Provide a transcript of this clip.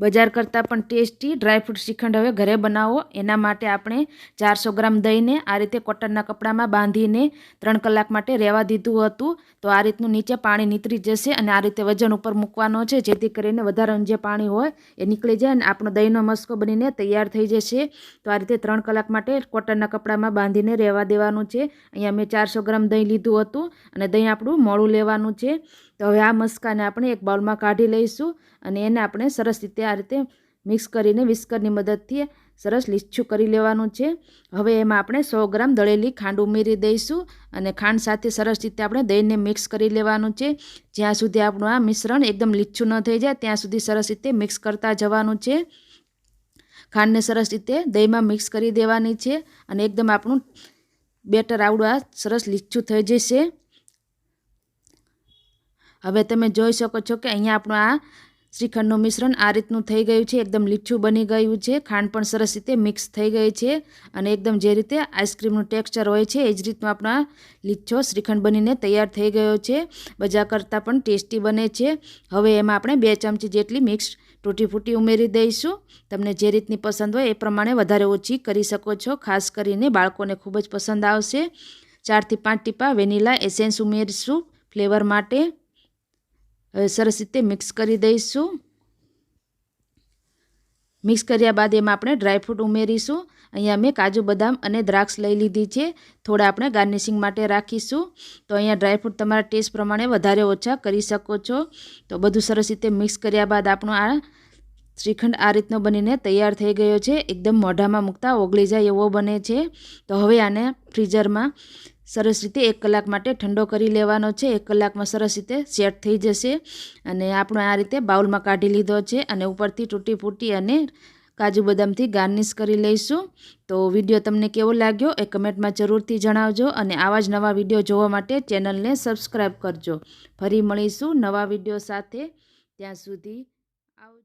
બજાર કરતાં પણ ટેસ્ટી ડ્રાયફ્રૂટ શ્રીખંડ હવે ઘરે બનાવો. એના માટે આપણે ચારસો ગ્રામ દહીંને આ રીતે કોટનના કપડામાં બાંધીને ત્રણ કલાક માટે રહેવા દીધું હતું. તો આ રીતનું નીચે પાણી નીતરી જશે અને આ રીતે વજન ઉપર મૂકવાનો છે, જેથી કરીને વધારાનું જે પાણી હોય એ નીકળી જાય અને આપણો દહીંનો મસ્કો બનીને તૈયાર થઈ જશે. તો આ રીતે ત્રણ કલાક માટે કોટનના કપડામાં બાંધીને રહેવા દેવાનું છે. અહીંયા મેં ચારસો ગ્રામ દહીં લીધું હતું અને દહીં આપણું મોડું લેવાનું છે. તો હવે આ મસ્કાને આપણે એક બાઉલમાં કાઢી લઈશું અને એને આપણે સરસ રીતે આ રીતે મિક્સ કરીને વિસ્કરની મદદથી સરસ લીછું કરી લેવાનું છે. હવે એમાં આપણે સો ગ્રામ દળેલી ખાંડ ઉમેરી દઈશું અને ખાંડ સાથે સરસ રીતે આપણે દહીંને મિક્સ કરી લેવાનું છે. જ્યાં સુધી આપણું આ મિશ્રણ એકદમ લીચું ન થઈ જાય, ત્યાં સુધી સરસ રીતે મિક્સ કરતા જવાનું છે. ખાંડને સરસ રીતે દહીંમાં મિક્સ કરી દેવાની છે અને એકદમ આપણું બેટર આવડું આ સરસ લીચું થઈ જશે. હવે તમે જોઈ શકો છો કે અહીંયા આપણું આ શ્રીખંડનું મિશ્રણ આ રીતનું થઈ ગયું છે. એકદમ લીઠું બની ગયું છે. ખાંડ પણ સરસ રીતે મિક્સ થઈ ગઈ છે અને એકદમ જે રીતે આઈસ્ક્રીમનું ટેક્સચર હોય છે એ જ રીતનું આપણો લીચ્છો શ્રીખંડ બનીને તૈયાર થઈ ગયો છે. બજા કરતાં પણ ટેસ્ટી બને છે. હવે એમાં આપણે બે ચમચી જેટલી મિક્સ તૂટી ફૂટી ઉમેરી દઈશું. તમને જે રીતની પસંદ હોય એ પ્રમાણે વધારે ઓછી કરી શકો છો. ખાસ કરીને બાળકોને ખૂબ જ પસંદ આવશે. ચારથી પાંચ ટીપા વેનીલા એસેન્સ ઉમેરીશું ફ્લેવર માટે. હવે સરસ રીતે મિક્સ કરી દઈશું. મિક્સ કર્યા બાદ એમાં આપણે ડ્રાયફ્રૂટ ઉમેરીશું. અહીંયા મેં કાજુ બદામ અને દ્રાક્ષ લઈ લીધી છે. થોડા આપણે ગાર્નિશિંગ માટે રાખીશું. તો અહીંયા ડ્રાયફ્રૂટ તમારા ટેસ્ટ પ્રમાણે વધારે ઓછા કરી શકો છો. તો બધું સરસ રીતે મિક્સ કર્યા બાદ આપણું આ શ્રીખંડ આ રીતનો બનીને તૈયાર થઈ ગયો છે. એકદમ મોઢામાં મૂકતા ઓગળી જાય એવો બને છે. તો હવે આને ફ્રીઝરમાં સરસ રીતે એક કલાક માટે ઠંડો કરી લેવાનો છે. એક કલાકમાં સરસ રીતે સેટ થઈ જશે. અને આપણે આ રીતે બાઉલમાં કાઢી લીધો છે અને ઉપરથી તૂટી ફૂટી અને કાજુ બદામથી ગાર્નિશ કરી લઈશું. તો વીડિયો તમને કેવો લાગ્યો એ કમેન્ટમાં જરૂરથી જણાવજો અને આવા જ નવા વીડિયો જોવા માટે ચેનલને સબસ્ક્રાઈબ કરજો. ફરી મળીશું નવા વીડિયો સાથે. ત્યાં સુધી આવજો.